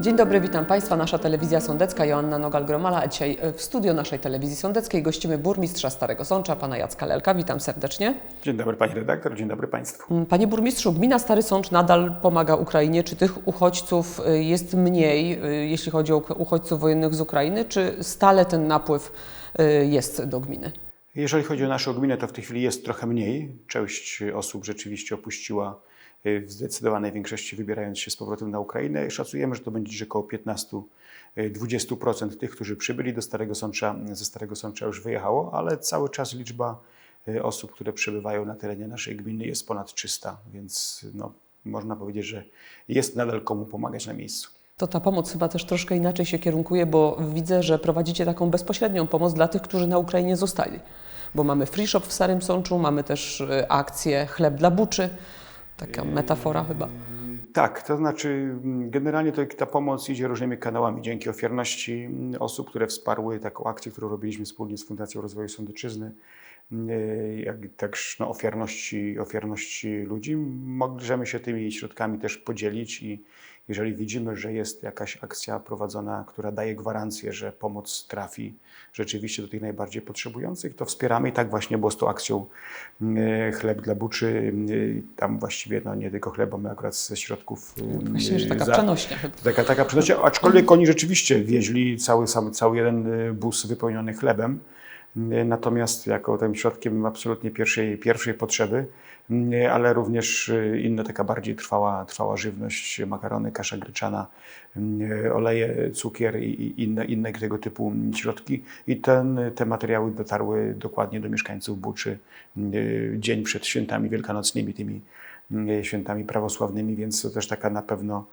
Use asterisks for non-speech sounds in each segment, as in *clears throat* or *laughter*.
Dzień dobry, witam Państwa. Nasza telewizja sądecka, Joanna Nogal-Gromala, a dzisiaj w studio naszej telewizji sądeckiej gościmy burmistrza Starego Sącza, pana Jacka Lelka. Witam serdecznie. Dzień dobry Pani redaktor, dzień dobry Państwu. Panie burmistrzu, gmina Stary Sącz nadal pomaga Ukrainie. Czy tych uchodźców y, jest mniej, y, jeśli chodzi o uchodźców wojennych z Ukrainy, czy stale ten napływ jest do gminy? Jeżeli chodzi o naszą gminę, to w tej chwili jest trochę mniej. Część osób rzeczywiście opuściła y, w zdecydowanej większości, wybierając się z powrotem na Ukrainę. Szacujemy, że to będzie około 15-20% tych, którzy przybyli do Starego Sącza, ze Starego Sącza już wyjechało, ale cały czas liczba y, osób, które przebywają na terenie naszej gminy jest ponad 300, więc no, można powiedzieć, że jest nadal komu pomagać na miejscu. To ta pomoc chyba też troszkę inaczej się kierunkuje, bo widzę, że prowadzicie taką bezpośrednią pomoc dla tych, którzy na Ukrainie zostali. Bo mamy free shop w Starym Sączu, mamy też y, akcję chleb dla buczy. Taka metafora chyba. Tak, to znaczy mm, generalnie to, ta pomoc idzie różnymi kanałami. Dzięki ofiarności mm, osób, które wsparły taką akcję, którą robiliśmy wspólnie z Fundacją Rozwoju Sądeczyzny, y, jak też no, ofiarności, ofiarności ludzi, możemy się tymi środkami też podzielić i jeżeli widzimy, że jest jakaś akcja prowadzona, która daje gwarancję, że pomoc trafi rzeczywiście do tych najbardziej potrzebujących, to wspieramy i tak właśnie było z tą akcją y, Chleb dla Buczy. Y, Tam właściwie no, nie tylko chleb, bo my akurat ze środków... y, Właśnie, że taka za- przenośnia. Taka, taka przenośnia, aczkolwiek oni rzeczywiście wieźli cały, cały jeden bus wypełniony chlebem, natomiast jako tym środkiem absolutnie pierwszej, pierwszej potrzeby, y, ale również y, inna taka bardziej trwała, trwała żywność, makarony, kasza gryczana, y, oleje, cukier i inne, inne tego typu środki. I ten, te materiały dotarły dokładnie do mieszkańców Buczy y, dzień przed świętami wielkanocnymi, tymi e, świętami prawosławnymi, więc to też taka na pewno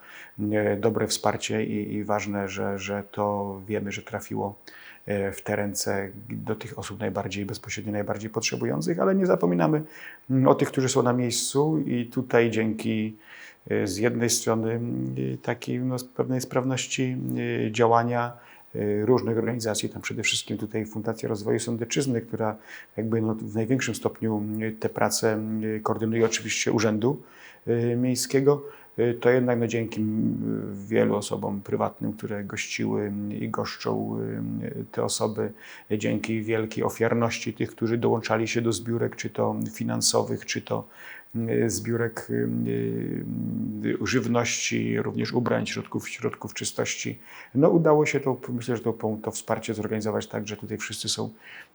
e, dobre wsparcie i, i ważne, że, że to wiemy, że trafiło e, w te ręce do tych osób najbardziej, bezpośrednio najbardziej potrzebujących, ale nie zapominamy mm, o tych, którzy są na miejscu i tutaj dzięki e, z jednej strony mm, takiej no, pewnej sprawności e, działania e, różnych organizacji, tam przede wszystkim tutaj Fundacja Rozwoju Sądeczyzny, która jakby no, w największym stopniu te prace e, koordynuje oczywiście Urzędu e, Miejskiego, to jednak no, dzięki m, wielu osobom prywatnym, które gościły i goszczą e, te osoby, dzięki wielkiej ofiarności tych, którzy dołączali się do zbiórek, czy to finansowych, czy to e, zbiórek e, żywności, również ubrań, środków, środków czystości. No udało się to, myślę, że to, to wsparcie zorganizować tak, że tutaj wszyscy są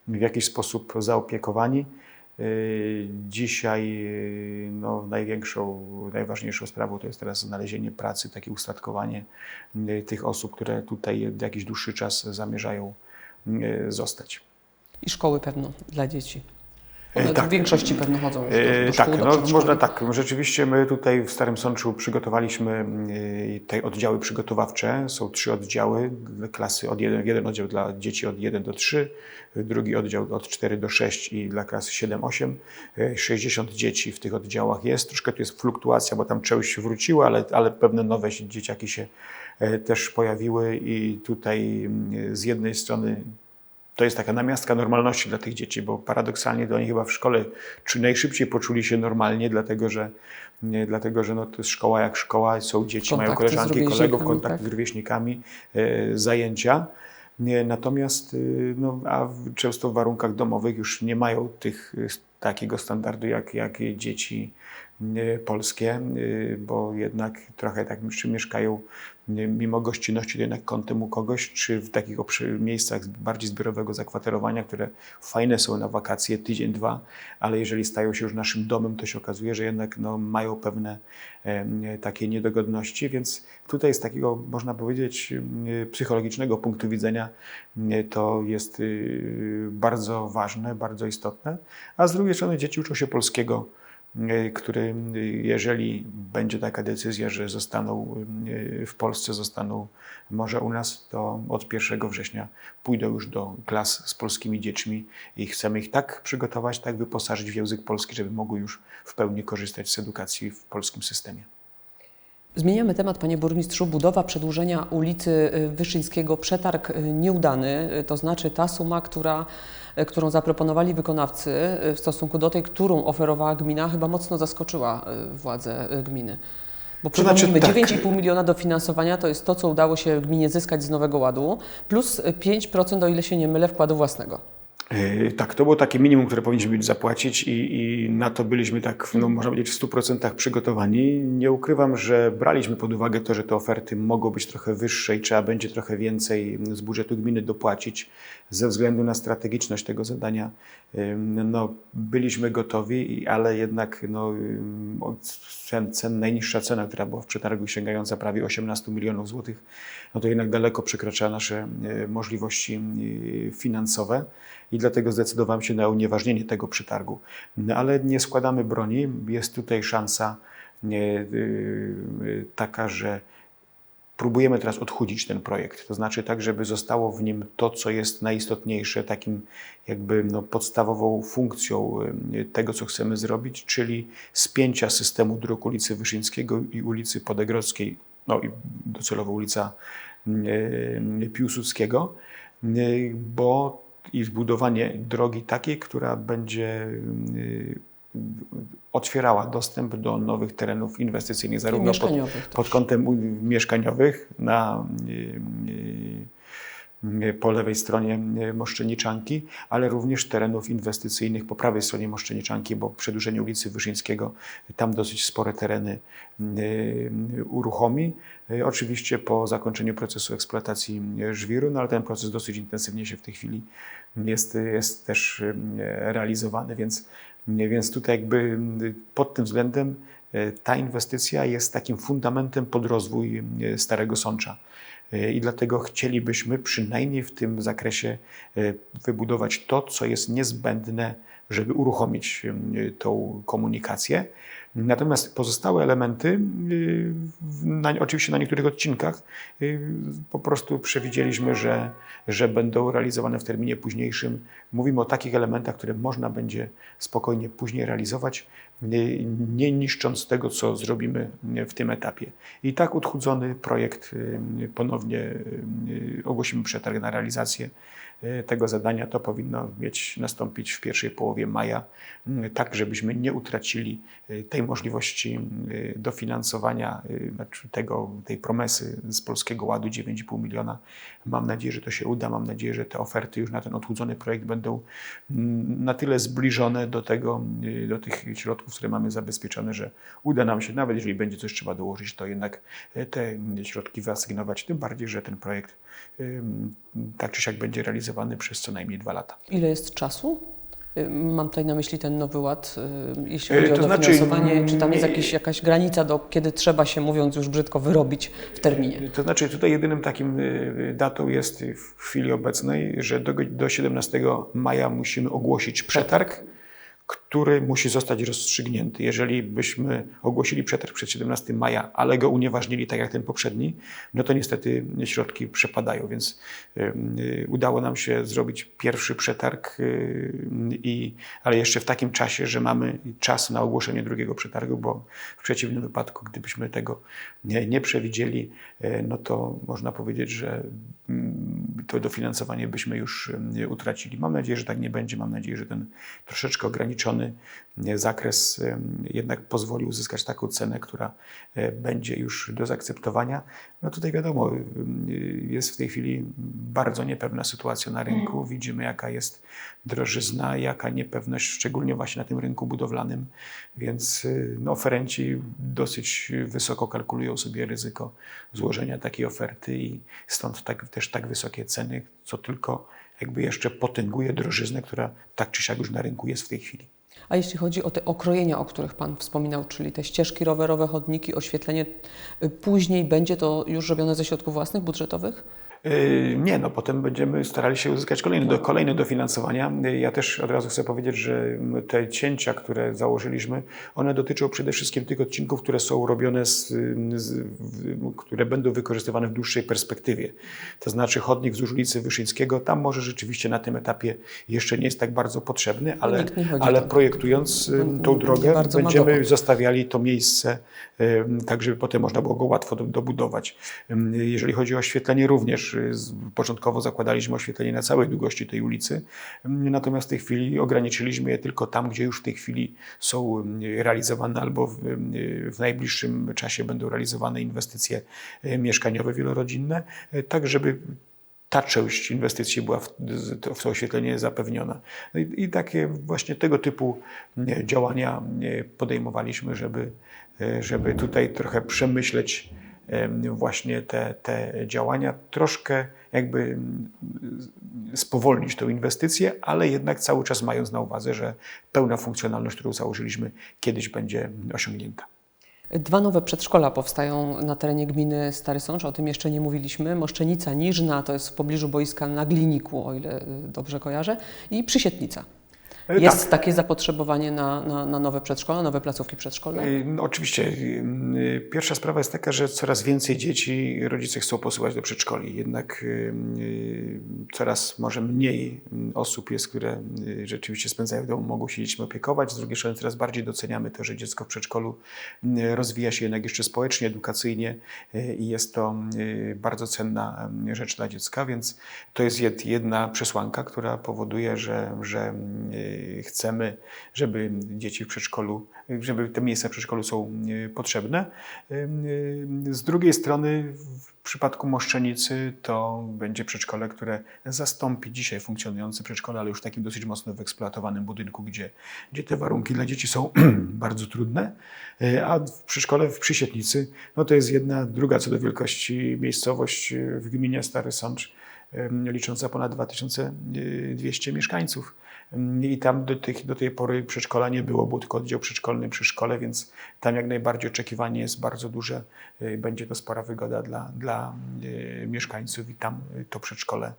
w jakiś sposób zaopiekowani. Yy, Dzisiaj yy, no, największą, najważniejszą sprawą to jest teraz znalezienie pracy, takie ustatkowanie yy, tych osób, które tutaj jakiś dłuższy czas zamierzają zostać. I szkoły pewno dla dzieci. E, One tak. w większości pewno chodzą już do, E, do szkół, tak, do no, można tak. Rzeczywiście my tutaj w Starym Sączu przygotowaliśmy e, te oddziały przygotowawcze. Są trzy oddziały, klasy od jeden, jeden oddział dla dzieci od 1 do 3, drugi oddział od 4 do 6 i dla klasy 7-8. E, 60 dzieci w tych oddziałach jest. Troszkę tu jest fluktuacja, bo tam część wróciła, ale, ale pewne nowe dzieciaki się e, też pojawiły i tutaj mm, z jednej strony to jest taka namiastka normalności dla tych dzieci, bo paradoksalnie do nich chyba w szkole czy najszybciej poczuli się normalnie, dlatego że, nie, dlatego, że no, to jest szkoła jak szkoła, są dzieci, mają Kontakty koleżanki, kolegów, rówieśnikami, kontakt tak. z rówieśnikami, e, zajęcia. Nie, natomiast y, no, a często w warunkach domowych już nie mają tych, takiego standardu jak, jak dzieci y, polskie, y, bo jednak trochę tak mieszkają y, mimo gościnności to jednak kątem u kogoś, czy w takich miejscach bardziej zbiorowego zakwaterowania, które fajne są na wakacje, tydzień, dwa, ale jeżeli stają się już naszym domem, to się okazuje, że jednak no, mają pewne em, takie niedogodności, więc tutaj z takiego, można powiedzieć, psychologicznego punktu widzenia to jest bardzo ważne, bardzo istotne, a z drugiej strony dzieci uczą się polskiego, y, który, y, jeżeli będzie taka decyzja, że zostaną y, w Polsce, zostaną może u nas, to od 1 września pójdą już do klas z polskimi dziećmi i chcemy ich tak przygotować, tak wyposażyć w język polski, żeby mogły już w pełni korzystać z edukacji w polskim systemie. Zmieniamy temat, panie burmistrzu. Budowa przedłużenia ulicy y, Wyszyńskiego, przetarg y, nieudany, y, to znaczy ta suma, która, którą zaproponowali wykonawcy w stosunku do tej, którą oferowała gmina, chyba mocno zaskoczyła władze gminy. Bo To znaczy tak. 9,5 miliona dofinansowania to jest to, co udało się gminie zyskać z Nowego Ładu, plus 5%, o ile się nie mylę, wkładu własnego. Yy, Tak, to było takie minimum, które powinniśmy zapłacić i, i na to byliśmy tak, no, można powiedzieć, w 100% przygotowani. Nie ukrywam, że braliśmy pod uwagę to, że te oferty mogą być trochę wyższe i trzeba będzie trochę więcej z budżetu gminy dopłacić ze względu na strategiczność tego zadania. No, byliśmy gotowi, ale jednak no, cen, cen, najniższa cena, która była w przetargu sięgająca prawie 18 milionów złotych, no to jednak daleko przekracza nasze y, możliwości y, finansowe i dlatego zdecydowałem się na unieważnienie tego przetargu. No, ale nie składamy broni. Jest tutaj szansa y, y, taka, że próbujemy teraz odchudzić ten projekt. To znaczy tak, żeby zostało w nim to, co jest najistotniejsze, takim jakby no, podstawową funkcją y, tego, co chcemy zrobić, czyli spięcia systemu dróg ulicy Wyszyńskiego i ulicy Podegrodzkiej, no i docelowo ulica Piłsudskiego, bo i zbudowanie drogi takiej, która będzie y, otwierała dostęp do nowych terenów inwestycyjnych, zarówno pod, pod kątem mieszkaniowych na y, y, po lewej stronie y, Moszczeniczanki, ale również terenów inwestycyjnych po prawej stronie Moszczeniczanki, bo przedłużenie ulicy Wyszyńskiego tam dosyć spore tereny y, uruchomi. Y, Oczywiście po zakończeniu procesu eksploatacji y, żwiru, no ale ten proces dosyć intensywnie się w tej chwili jest, jest też y, realizowany, więc, więc tutaj jakby y, pod tym względem y, ta inwestycja jest takim fundamentem pod rozwój y, Starego Sącza. Y, I dlatego chcielibyśmy przynajmniej w tym zakresie y, wybudować to, co jest niezbędne, żeby uruchomić y, tą komunikację. Natomiast pozostałe elementy, y, na, oczywiście na niektórych odcinkach, y, po prostu przewidzieliśmy, że, że będą realizowane w terminie późniejszym. Mówimy o takich elementach, które można będzie spokojnie później realizować, y, nie niszcząc tego, co zrobimy w tym etapie. I tak odchudzony projekt ponownie ogłosimy przetarg na realizację tego zadania. To powinno mieć nastąpić w pierwszej połowie maja, y, tak żebyśmy nie utracili y, tej możliwości y, dofinansowania y, znaczy tego, tej promesy z Polskiego Ładu 9,5 miliona. Mam nadzieję, że to się uda. Mam nadzieję, że te oferty już na ten odchudzony projekt będą mm, na tyle zbliżone do tego, y, do tych środków, które mamy zabezpieczone, że uda nam się, nawet jeżeli będzie coś trzeba dołożyć, to jednak y, te mm, środki wyasygnować. Tym bardziej, że ten projekt y, tak czy siak będzie realizowany przez co najmniej dwa lata. Ile jest czasu? Y, Mam tutaj na myśli ten nowy ład, y, jeśli Y, chodzi o to znaczy, dofinansowanie. Czy tam jest jakiś, jakaś granica, do kiedy trzeba się, mówiąc już brzydko, wyrobić w terminie? To znaczy, tutaj jedynym takim datą jest w chwili obecnej, że do, do 17 maja musimy ogłosić przetarg, który musi zostać rozstrzygnięty. Jeżeli byśmy ogłosili przetarg przed 17 maja, ale go unieważnili tak jak ten poprzedni, no to niestety środki przepadają, więc y, udało nam się zrobić pierwszy przetarg, y, i, ale jeszcze w takim czasie, że mamy czas na ogłoszenie drugiego przetargu, bo w przeciwnym wypadku, gdybyśmy tego nie, nie przewidzieli, e, no to można powiedzieć, że mm, to dofinansowanie byśmy już utracili. Mam nadzieję, że tak nie będzie. Mam nadzieję, że ten troszeczkę ograniczony e, zakres jednak pozwoli uzyskać taką cenę, która e, będzie już do zaakceptowania. No tutaj wiadomo, jest w tej chwili bardzo niepewna sytuacja na rynku. Widzimy, jaka jest drożyzna, jaka niepewność, szczególnie właśnie na tym rynku budowlanym, więc y, no, oferenci dosyć wysoko kalkulują sobie ryzyko złożenia takiej oferty i stąd tak, też tak wysokie ceny, co tylko jakby jeszcze potęguje drożyznę, która tak czy siak już na rynku jest w tej chwili. A jeśli chodzi o te okrojenia, o których Pan wspominał, czyli te ścieżki rowerowe, chodniki, oświetlenie, y, później będzie to już robione ze środków własnych, budżetowych? Yy, Nie, no potem będziemy starali się uzyskać kolejne, do, kolejne dofinansowania. Yy, Ja też od razu chcę powiedzieć, że te cięcia, które założyliśmy, one dotyczą przede wszystkim tych odcinków, które są robione, z, z, w- które będą wykorzystywane w dłuższej perspektywie. To znaczy chodnik wzdłuż ulicy Wyszyńskiego, tam może rzeczywiście na tym etapie jeszcze nie jest tak bardzo potrzebny, ale, chodzi ale tam. projektując yy, Bo tą drogę, będziemy zostawiali to miejsce, em, tak żeby potem można było go łatwo do- dobudować. Em, Jeżeli chodzi o oświetlenie również, początkowo zakładaliśmy oświetlenie na całej długości tej ulicy, Mm, natomiast w tej chwili ograniczyliśmy je tylko tam, gdzie już w tej chwili są y, realizowane albo w, y, w najbliższym czasie będą realizowane inwestycje y, mieszkaniowe wielorodzinne, y, tak żeby ta część inwestycji była w, to oświetlenie zapewniona. No i, I takie właśnie tego typu nie, działania podejmowaliśmy, żeby, e, żeby tutaj trochę przemyśleć em, właśnie te, te działania, troszkę jakby mm, spowolnić tę inwestycję, ale jednak cały czas mając na uwadze, że pełna funkcjonalność, którą założyliśmy, kiedyś będzie osiągnięta. Dwa nowe przedszkola powstają na terenie gminy Stary Sącz, o tym jeszcze nie mówiliśmy. Moszczenica Niżna, to jest w pobliżu boiska na Gliniku, o ile y, dobrze kojarzę, i Przysietnica. E, Jest tak. takie zapotrzebowanie na, na, na nowe przedszkola, nowe placówki przedszkolne? Y, no, Oczywiście. y, Pierwsza sprawa jest taka, że coraz więcej dzieci rodzice chcą posyłać do przedszkoli. Jednak y, y, coraz może mniej y, osób jest, które y, rzeczywiście spędzają w domu, mogą się dziećmi opiekować. Z drugiej strony coraz bardziej doceniamy to, że dziecko w przedszkolu y, rozwija się jednak jeszcze społecznie, edukacyjnie y, i jest to y, bardzo cenna y, rzecz dla dziecka, więc to jest jed- jedna przesłanka, która powoduje, że, że y, chcemy, żeby dzieci w przedszkolu, żeby te miejsca w przedszkolu są y, potrzebne. Y, y, Z drugiej strony w przypadku Moszczenicy to będzie przedszkole, które zastąpi dzisiaj funkcjonujące przedszkole, ale już w takim dosyć mocno wyeksploatowanym budynku, gdzie, gdzie te warunki dla dzieci są *clears throat* bardzo trudne. A w przedszkole w Przysietnicy, no to jest jedna, druga co do wielkości miejscowość w gminie Stary Sącz, licząca ponad 2200 mieszkańców. Y, I tam do, tych, do tej pory przedszkola nie było, był tylko oddział przedszkolny przy szkole, więc tam jak najbardziej oczekiwanie jest bardzo duże. Y, Będzie to spora wygoda dla, dla y, mieszkańców i tam y, to przedszkole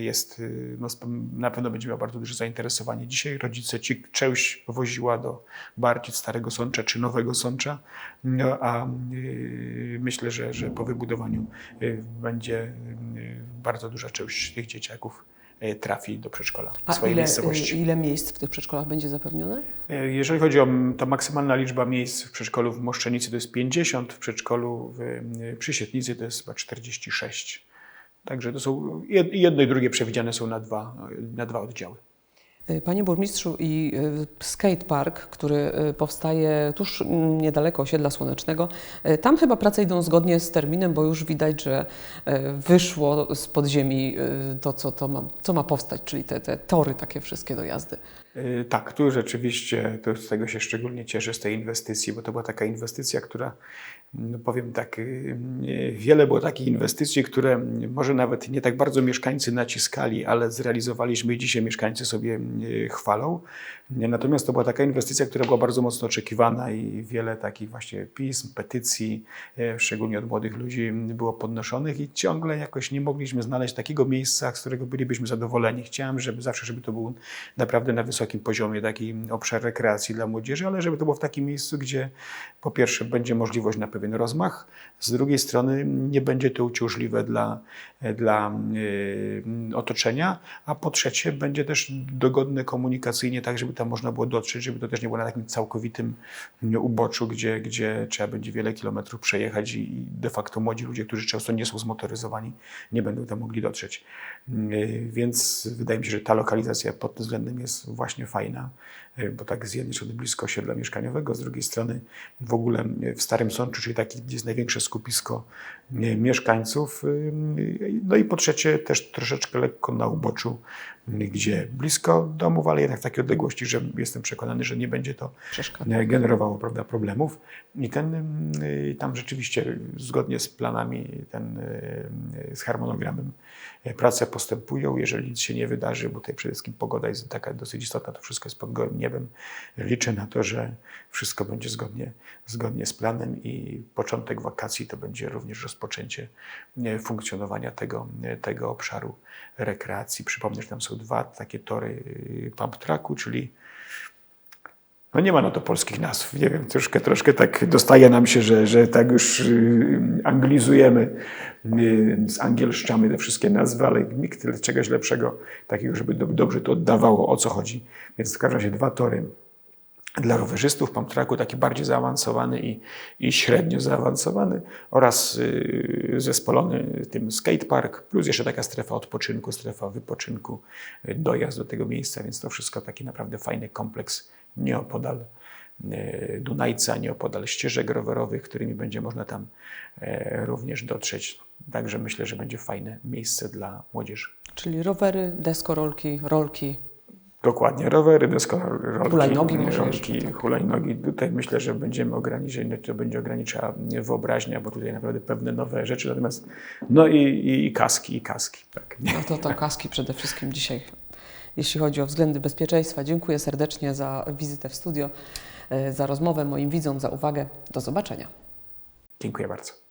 jest, no, na pewno będzie miało bardzo duże zainteresowanie. Dzisiaj rodzice ci część woziła do Barcic, Starego Sącza czy Nowego Sącza, no, a myślę, że, że po wybudowaniu będzie bardzo duża część tych dzieciaków trafi do przedszkola w A swojej ile, miejscowości. y, ile miejsc w tych przedszkolach będzie zapewnione? E, Jeżeli chodzi o to maksymalna liczba miejsc w przedszkolu w Moszczenicy to jest 50, w przedszkolu w y, Przysietnicy to jest chyba 46. Także to są jed- jedno i drugie przewidziane są na dwa, na dwa oddziały. Y, Panie burmistrzu, i y, skatepark, który y, powstaje tuż niedaleko osiedla słonecznego, tam chyba prace idą zgodnie z terminem, bo już widać, że wyszło z podziemi to, co, to ma, co ma powstać, czyli te, te tory takie wszystkie do jazdy. E, Tak, tu rzeczywiście, to z tego się szczególnie cieszę, z tej inwestycji, bo to była taka inwestycja, która, no powiem tak, y, y, wiele było takich inwestycji, które może nawet nie tak bardzo mieszkańcy naciskali, ale zrealizowaliśmy i dzisiaj mieszkańcy sobie y, chwalą. Natomiast to była taka inwestycja, która była bardzo mocno oczekiwana i wiele takich właśnie pism, petycji, szczególnie od młodych ludzi, było podnoszonych i ciągle jakoś nie mogliśmy znaleźć takiego miejsca, z którego bylibyśmy zadowoleni. Chciałem, żeby zawsze, żeby to był naprawdę na wysokim poziomie taki obszar rekreacji dla młodzieży, ale żeby to było w takim miejscu, gdzie po pierwsze będzie możliwość na pewien rozmach, z drugiej strony nie będzie to uciążliwe dla, dla e, otoczenia, a po trzecie będzie też dogodne komunikacyjnie, tak żeby tam można było dotrzeć, żeby to też nie było na takim całkowitym uboczu, gdzie, gdzie trzeba będzie wiele kilometrów przejechać i de facto młodzi ludzie, którzy często nie są zmotoryzowani, nie będą tam mogli dotrzeć. Yy, Więc wydaje mi się, że ta lokalizacja pod tym względem jest właśnie fajna, bo tak z jednej strony blisko osiedla mieszkaniowego, z drugiej strony w ogóle w Starym Sączu, czyli taki, gdzie jest największe skupisko yy, mieszkańców. No i po trzecie też troszeczkę lekko na uboczu, gdzie blisko domów, ale jednak w takiej odległości, że jestem przekonany, że nie będzie to nie, generowało prawda, problemów. I ten, y, tam rzeczywiście zgodnie z planami, ten, y, z harmonogramem y, prace postępują. Jeżeli nic się nie wydarzy, bo tutaj przede wszystkim pogoda jest taka dosyć istotna, to wszystko jest pod gołym niebem. Liczę na to, że wszystko będzie zgodnie, zgodnie z planem i początek wakacji to będzie również rozpoczęcie y, funkcjonowania tego, y, tego obszaru rekreacji. Przypomnę, że tam są dwa takie tory y, pump tracku, czyli no nie ma na to polskich nazw. Nie wiem, troszkę, troszkę tak dostaje nam się, że, że tak już y, anglizujemy, y, zangielszczamy te wszystkie nazwy, ale nikt tyle czegoś lepszego takiego, żeby do, dobrze to oddawało, o co chodzi. Więc w każdym razie dwa tory dla rowerzystów, pump tracku taki bardziej zaawansowany i, i średnio zaawansowany oraz y, zespolony tym skatepark, plus jeszcze taka strefa odpoczynku, strefa wypoczynku, y, dojazd do tego miejsca, więc to wszystko taki naprawdę fajny kompleks nieopodal y, Dunajca, nieopodal ścieżek rowerowych, którymi będzie można tam e, również dotrzeć. Także myślę, że będzie fajne miejsce dla młodzieży. Czyli rowery, deskorolki, rolki. Dokładnie, rowery, deskorolki, Hulajnogi rolki, jeszcze, tak. hulajnogi. Tutaj myślę, że będziemy ograniczać, no to będzie ograniczała wyobraźnia, bo tutaj naprawdę pewne nowe rzeczy, natomiast no i, i, i kaski, i kaski. Tak. No to to kaski przede wszystkim dzisiaj, jeśli chodzi o względy bezpieczeństwa. Dziękuję serdecznie za wizytę w studio, e, za rozmowę moim widzom, za uwagę. Do zobaczenia. Dziękuję bardzo.